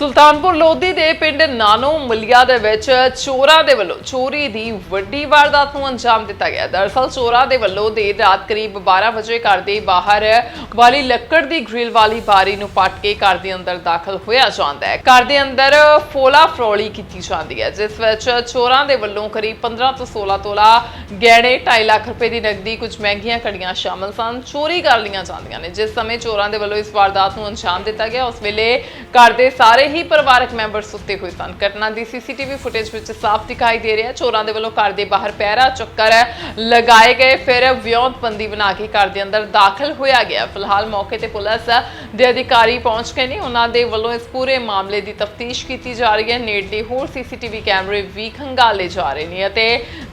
ਸੁਲਤਾਨਪੁਰ ਲੋਧੀ ਦੇ ਪਿੰਡ ਨਾਨੋ ਮਲੀਆ ਦੇ ਵਿੱਚ ਚੋਰਾਂ ਦੇ ਵੱਲੋਂ ਚੋਰੀ ਦੀ ਵੱਡੀ ਵਾਰਦਾਤ ਨੂੰ ਅੰਜਾਮ ਦਿੱਤਾ ਗਿਆ। ਦਰਅਸਲ ਚੋਰਾਂ ਦੇ ਵੱਲੋਂ ਦੇਰ ਰਾਤ ਕਰੀਬ 12 ਵਜੇ ਘਰ ਦੇ ਬਾਹਰ ਵਾਲੀ ਲੱਕੜ ਦੀ ਗ੍ਰਿਲ ਵਾਲੀ ਬਾਰੀ ਨੂੰ ਪੱਟ ਕੇ ਘਰ ਦੇ ਅੰਦਰ ਦਾਖਲ ਹੋਇਆ ਜਾਂਦਾ ਹੈ। ਘਰ ਦੇ ਅੰਦਰ ਫੋਲਾ ਫਰੋਲੀ ਕੀਤੀ ਜਾਂਦੀ ਹੈ, ਜਿਸ ਵਿੱਚ ਚੋਰਾਂ ਦੇ ਵੱਲੋਂ ਕਰੀਬ 15 ਤੋਂ 16 ਤੋਲਾ ਗਹਿਣੇ 2.5 ਲੱਖ ਰੁਪਏ ਦੀ ਨਕਦੀ, ਕੁਝ ਮਹਿੰਗੀਆਂ ਘੜੀਆਂ ਸ਼ਾਮਲ ਸਨ। ਚੋਰੀ ਕਰ ਲਈਆਂ ਜਾਂਦੀਆਂ ਨੇ। ਜਿਸ ਸਮੇਂ ਚੋਰਾਂ ਦੇ ਵੱਲੋਂ ਇਸ ਵਾਰਦਾਤ ਨੂੰ ਅੰਜਾਮ ਦਿੱਤਾ ਗਿਆ, ਉਸ ਵੇਲੇ ਘਰ ਦੇ ਸਾਰੇ ਹੀ ਪਰਿਵਾਰਕ ਮੈਂਬਰ ਸੁੱਤੇ ਹੋਏ ਸਨ ਘਟਨਾ ਦੀ ਸੀਸੀਟੀਵੀ ਫੁਟੇਜ ਵਿੱਚ ਸਾਫ਼ ਦਿਖਾਈ ਦੇ ਰਿਹਾ ਚੋਰਾਂ ਦੇ ਵੱਲੋਂ ਘਰ ਦੇ ਬਾਹਰ ਪਹਿਰਾ ਚੱਕਰ ਲਗਾਏ ਗਏ। ਫਿਰ ਵਿਉਂਤਬੰਦੀ ਬਣਾ ਕੇ ਘਰ ਦੇ ਅੰਦਰ ਦਾਖਲ ਹੋਇਆ ਗਿਆ। ਫਿਲਹਾਲ ਮੌਕੇ ਤੇ ਪੁਲਿਸ ਦੇ ਅਧਿਕਾਰੀ ਪਹੁੰਚ ਗਏ ਨੇ। ਉਹਨਾਂ ਦੇ ਵੱਲੋਂ ਇਸ ਪੂਰੇ ਮਾਮਲੇ ਦੀ ਤਫਤੀਸ਼ ਕੀਤੀ ਜਾ ਰਹੀ ਹੈ। ਨੇੜਲੇ ਹੋਰ ਸੀਸੀਟੀਵੀ ਕੈਮਰੇ ਵੀ ਖੰਗਾਲੇ ਜਾ ਰਹੇ ਨੇ ਅਤੇ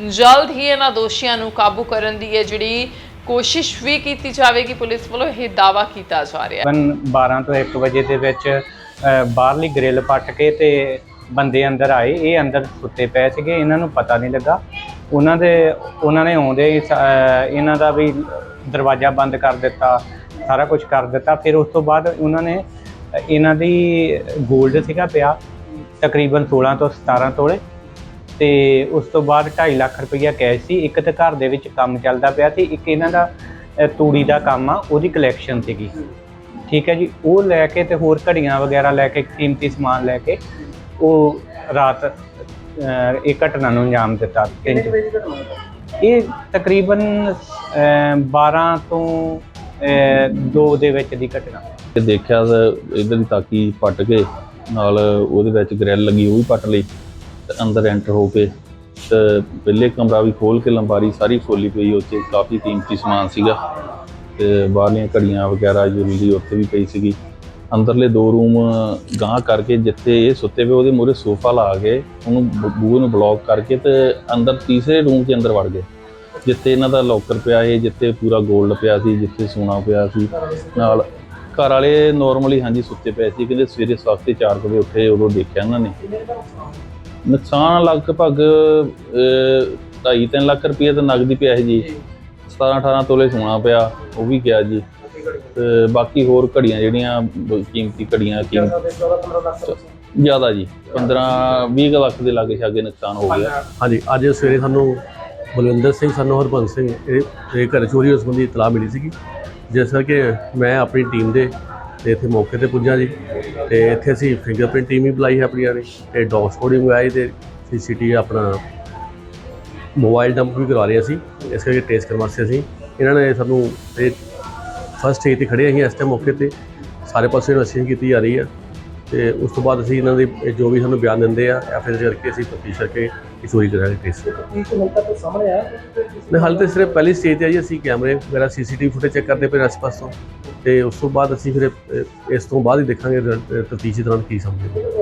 ਜਲਦ ਹੀ ਇਹਨਾਂ ਦੋਸ਼ੀਆਂ ਨੂੰ ਕਾਬੂ ਕਰਨ ਦੀ ਇਹ ਜਿਹੜੀ ਕੋਸ਼ਿਸ਼ ਵੀ ਕੀਤੀ ਜਾਵੇਗੀ। ਪੁਲਿਸ ਵੱਲੋਂ ਇਹ ਦਾਵਾ ਕੀਤਾ ਜਾ ਰਿਹਾ ਹੈ। 12 ਤੋਂ 1 ਵਜੇ ਦੇ ਵਿੱਚ ਬਾਹਰਲੀ ਗ੍ਰਿਲ ਪੱਟ ਕੇ ਤੇ ਬੰਦੇ ਅੰਦਰ ਆਏ। ਇਹ ਅੰਦਰ ਸੁੱਤੇ ਪਏ ਸੀਗੇ ਇਹਨਾਂ ਨੂੰ ਪਤਾ ਨਹੀਂ ਲੱਗਾ। ਉਹਨਾਂ ਦੇ ਉਹਨਾਂ ਨੇ ਆਉਂਦੇ ਹੀ ਸ- ਅ, ਇਹਨਾਂ ਦਾ ਵੀ ਦਰਵਾਜ਼ਾ ਬੰਦ ਕਰ ਦਿੱਤਾ ਸਾਰਾ ਕੁਝ ਕਰ ਦਿੱਤਾ। ਫਿਰ ਉਸ ਤੋਂ ਬਾਅਦ ਉਹਨਾਂ ਨੇ ਅ, ਇਹਨਾਂ ਦੀ 골ਡ ਸੀਗਾ ਪਿਆ ਤਕਰੀਬਨ 16 ਤੋਂ 17 ਤੋਲੇ। ਤੇ ਉਸ ਤੋਂ ਬਾਅਦ 2.5 ਲੱਖ ਰੁਪਈਆ ਕੈਸ਼ ਸੀ। ਇੱਕ ਤਾਂ ਘਰ ਦੇ ਵਿੱਚ ਕੰਮ ਚੱਲਦਾ ਪਿਆ ਸੀ। ਇੱਕ ਇਹਨਾਂ ਦਾ ਅ, ਤੂੜੀ ਦਾ ਕੰਮ ਆ ਉਹਦੀ ਕਲੈਕਸ਼ਨ ਸੀਗੀ। ਠੀਕ ਹੈ ਜੀ ਉਹ ਲੈ ਕੇ ਤੇ ਹੋਰ ਘੜੀਆਂ ਵਗੈਰਾ ਲੈ ਕੇ ਕੀਮਤੀ ਸਮਾਨ ਲੈ ਕੇ ਉਹ ਰਾਤ ਅਹ, ਇਹ ਘਟਨਾ ਨੂੰ ਅੰਜਾਮ ਦਿੱਤਾ। ਤਿੰਨ ਇਹ ਤਕਰੀਬਨ ਅਹ, 12 ਤੋਂ 2 ਦੇ ਵਿੱਚ ਦੀ ਘਟਨਾ। ਤੇ ਦੇਖਿਆ ਇਧਰ ਦੀ ਤਾਕੀ ਪੱਟ ਕੇ ਨਾਲ ਉਹਦੇ ਵਿੱਚ ਗ੍ਰਿਲ ਲੱਗੀ ਉਹ ਵੀ ਪੱਟ ਲਈ ਤੇ ਅੰਦਰ ਐਂਟਰ ਹੋ ਕੇ ਤੇ ਪਹਿਲੇ ਕਮਰਾ ਵੀ ਖੋਲ ਕੇ ਲੰਬਾਰੀ ਸਾਰੀ ਖੋਲੀ ਪਈ ਉੱਥੇ ਕਾਫੀ ਕੀਮਤੀ ਸਮਾਨ ਸੀਗਾ। ਤੇ ਬਾਹਰਲੀਆਂ ਘੜੀਆਂ ਵਗੈਰਾ ਜ਼ਰੂਰੀ ਉੱਥੇ ਵੀ ਪਈ ਸੀਗੀ। ਅੰਦਰਲੇ ਦੋ ਰੂਮ ਗਾਂਹ ਕਰਕੇ ਜਿੱਥੇ ਇਹ ਸੁੱਤੇ ਪਏ, ਉਹਦੇ ਮੂਹਰੇ ਸੋਫਾ ਲਾ ਕੇ ਉਹਨੂੰ ਬ- ਬੂਹੇ ਨੂੰ ਬਲੌਕ ਕਰਕੇ ਤੇ ਅੰਦਰ ਤੀਸਰੇ ਰੂਮ ਦੇ ਅੰਦਰ ਵੜ ਗਏ। ਜਿੱਥੇ ਇਹਨਾਂ ਦਾ ਲੋਕਰ ਪਿਆ ਸੀ, ਜਿੱਥੇ ਪੂਰਾ 골ਡ ਪਿਆ ਸੀ, ਜਿੱਥੇ ਸੋਨਾ ਪਿਆ ਸੀ। ਨਾਲ ਘਰ ਵਾਲੇ ਨਾਰਮਲੀ ਹਾਂਜੀ ਸੁੱਤੇ ਪਏ ਸੀ, ਕਹਿੰਦੇ ਸਵੇਰੇ ਸਵਖਤੇ 4 ਵਜੇ ਉੱਠੇ, ਉਦੋਂ ਦੇਖਿਆ ਇਹਨਾਂ ਨੇ। ਨੁਕਸਾਨ ਲਗਭਗ 2.5-3 ਲੱਖ ਰੁਪਏ ਤਾਂ ਨਗਦੀ ਪਿਆ ਸੀ ਜੀ। 17-18 ਤੋਲੇ ਸੋਨਾ ਪਿਆ, ਉਹ ਵੀ ਗਿਆ ਜੀ। ਤੇ ਬਾਕੀ ਹੋਰ ਘੜੀਆਂ ਜਿਹੜੀਆਂ ਬ- ਕੀਮਤੀ ਘੜੀਆਂ ਕੀਮਤ ਜ਼ਿਆਦਾ ਜੀ 15-20 ਲੱਖ ਦੇ ਲਾਗੇ ਛਾਗੇ ਨੁਕਸਾਨ ਹੋ ਗਿਆ। ਹਾਂਜੀ, ਅੱਜ ਸਵੇਰੇ ਸਾਨੂੰ ਬਲਵਿੰਦਰ ਸਿੰਘ, ਸਾਨੂੰ ਹਰਬੰਸ ਸਿੰਘ, ਇਹ ਇਹ ਘਰ ਚੋਰੀ ਹੋਣ ਸੰਬੰਧੀ ਇਤਲਾਹ ਮਿਲੀ ਸੀਗੀ। ਜਿਸ ਕਰਕੇ ਮੈਂ ਆਪਣੀ ਟੀਮ ਦੇ ਤੇ ਇੱਥੇ ਮੌਕੇ ਤੇ ਪੁੱਜਾ ਜੀ। ਤੇ ਇੱਥੇ ਅਸੀਂ ਫਿੰਗਰਪ੍ਰਿੰਟ ਟੀਮ ਵੀ ਬੁਲਾਈ ਹੈ ਆਪਣੀਆਂ ਨੇ। ਤੇ ਡੌਗ ਸਕੋਡਿੰਗ ਮੰਗਾਈ ਤੇ ਸੀਸੀਟੀ ਆਪਣਾ ਮੋਬਾਈਲ ਡੰਪ ਵੀ ਕਰਵਾ ਰਹੇ ਸੀ ਇਸ ਕਰਕੇ ਟੈਸਟ ਕਰਵਾ ਵਾਸਤੇ ਅਸੀਂ। ਇਹਨਾਂ ਨੇ ਸਾਨੂੰ ਇਹ ਫਸਟ ਸਟੇਜ ਤੇ ਖੜੇ ਅਸੀਂ ਇਸ ਟਾਈਮ ਮੌਕੇ ਤੇ। ਸਾਰੇ ਪਾਸੇ ਇਨਵੈਸਟੀਗੇਸ਼ਨ ਕੀਤੀ ਜਾ ਰਹੀ ਹੈ ਤੇ ਉਸ ਤੋਂ ਬਾਅਦ ਅਸੀਂ ਇਹਨਾਂ ਦੇ ਜੋ ਵੀ ਸਾਨੂੰ ਬਿਆਨ ਦਿੰਦੇ ਆ ਜਾਂ ਫਿਰ ਕਰਕੇ ਅਸੀਂ ਤਫਤੀਸ਼ ਕਰਕੇ ਇਹ ਚੋਰੀ ਕਰਾਂਗੇ ਕੇਸ ਨੇ ਹਾਲ ਤੇ ਸਿਰਫ ਪਹਿਲੀ ਸਟੇਜ ਤੇ ਆ ਜੀ ਅਸੀਂ ਕੈਮਰੇ ਵਗੈਰਾ ਸੀਸੀਟੀਵੀ ਫੁਟੇਜ ਚੈੱਕ ਕਰਦੇ ਪਏ ਆਸ-ਪਾਸ ਤੋਂ। ਤੇ ਉਸ ਤੋਂ ਬਾਅਦ ਅਸੀਂ ਫਿਰ ਇਸ ਤੋਂ ਬਾਅਦ ਹੀ ਦੇਖਾਂਗੇ ਤਫਤੀਸ਼ ਦੌਰਾਨ ਕੀ ਆਉਂਦਾ।